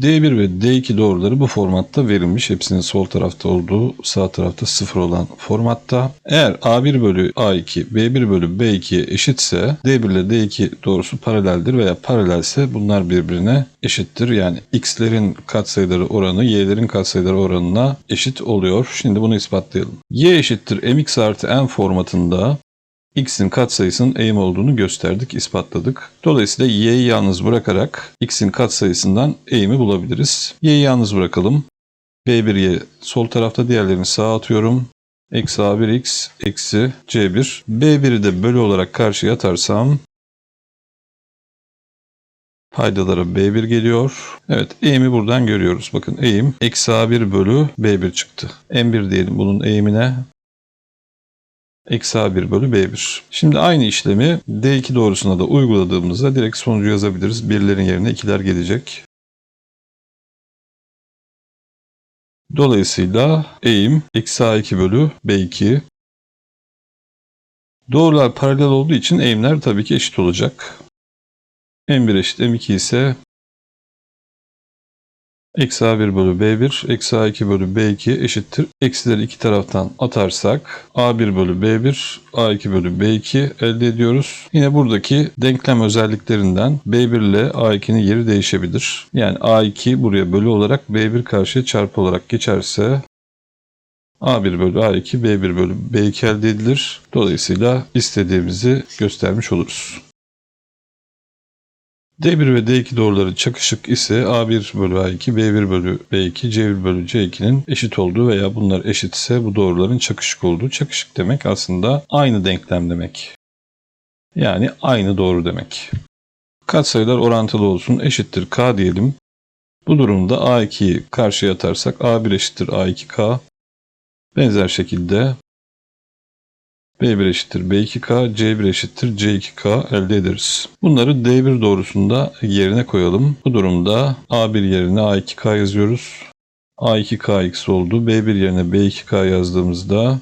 D1 ve D2 doğruları bu formatta verilmiş. Hepsinin sol tarafta olduğu, sağ tarafta 0 olan formatta. Eğer A1 bölü A2, B1 bölü B2'ye eşitse D1 ile D2 doğrusu paraleldir veya paralelse bunlar birbirine eşittir. Yani x'lerin katsayıları oranı y'lerin katsayıları oranına eşit oluyor. Şimdi bunu ispatlayalım. y eşittir mx artı n formatında x'in katsayısının eğim olduğunu gösterdik, ispatladık. Dolayısıyla y'yi yalnız bırakarak x'in katsayısından eğimi bulabiliriz. y'yi yalnız bırakalım. b1'ye sol tarafta diğerlerini sağa atıyorum. Eksi a1x eksi c1. b1'i de bölü olarak karşıya atarsam paydalara b1 geliyor. Evet eğimi buradan görüyoruz. Bakın eğim eksi a1 bölü b1 çıktı. m1 diyelim bunun eğimine. Eksi A1 bölü B1. Şimdi aynı işlemi D2 doğrusuna da uyguladığımızda direkt sonucu yazabiliriz. Birlerin yerine ikiler gelecek. Dolayısıyla eğim eksi A2 bölü B2. Doğrular paralel olduğu için eğimler tabii ki eşit olacak. M1 eşit M2 ise Eksi A1 bölü B1, eksi A2 bölü B2 eşittir. Eksileri iki taraftan atarsak A1 bölü B1, A2 bölü B2 elde ediyoruz. Yine buradaki denklem özelliklerinden B1 ile A2'nin yeri değişebilir. Yani A2 buraya bölü olarak B1 karşıya çarpı olarak geçerse A1 bölü A2, B1 bölü B2 elde edilir. Dolayısıyla istediğimizi göstermiş oluruz. D1 ve D2 doğruları çakışık ise A1 bölü A2, B1 bölü B2, C1 bölü C2'nin eşit olduğu veya bunlar eşitse bu doğruların çakışık olduğu. Çakışık demek aslında aynı denklem demek. Yani aynı doğru demek. Katsayılar orantılı olsun eşittir K diyelim. Bu durumda A2'yi karşıya atarsak A1 eşittir A2K. Benzer şekilde B1 eşittir B2K, C1 eşittir C2K elde ederiz. Bunları D1 doğrusunda yerine koyalım. Bu durumda A1 yerine A2K yazıyoruz. A2KX oldu. B1 yerine B2K yazdığımızda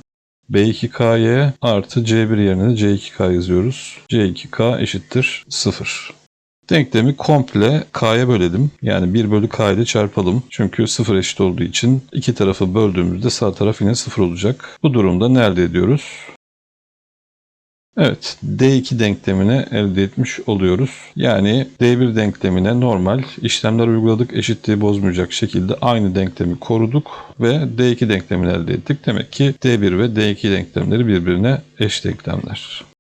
B2K'ye artı C1 yerine de C2K yazıyoruz. C2K eşittir 0. Denklemi komple k'ya bölelim. Yani 1 bölü k ile çarpalım. Çünkü 0 eşit olduğu için iki tarafı böldüğümüzde sağ taraf yine 0 olacak. Bu durumda ne elde ediyoruz? Evet, D2 denklemini elde etmiş oluyoruz. Yani D1 denklemine normal işlemler uyguladık. Eşitliği bozmayacak şekilde aynı denklemi koruduk ve D2 denklemini elde ettik. Demek ki D1 ve D2 denklemleri birbirine eş denklemler.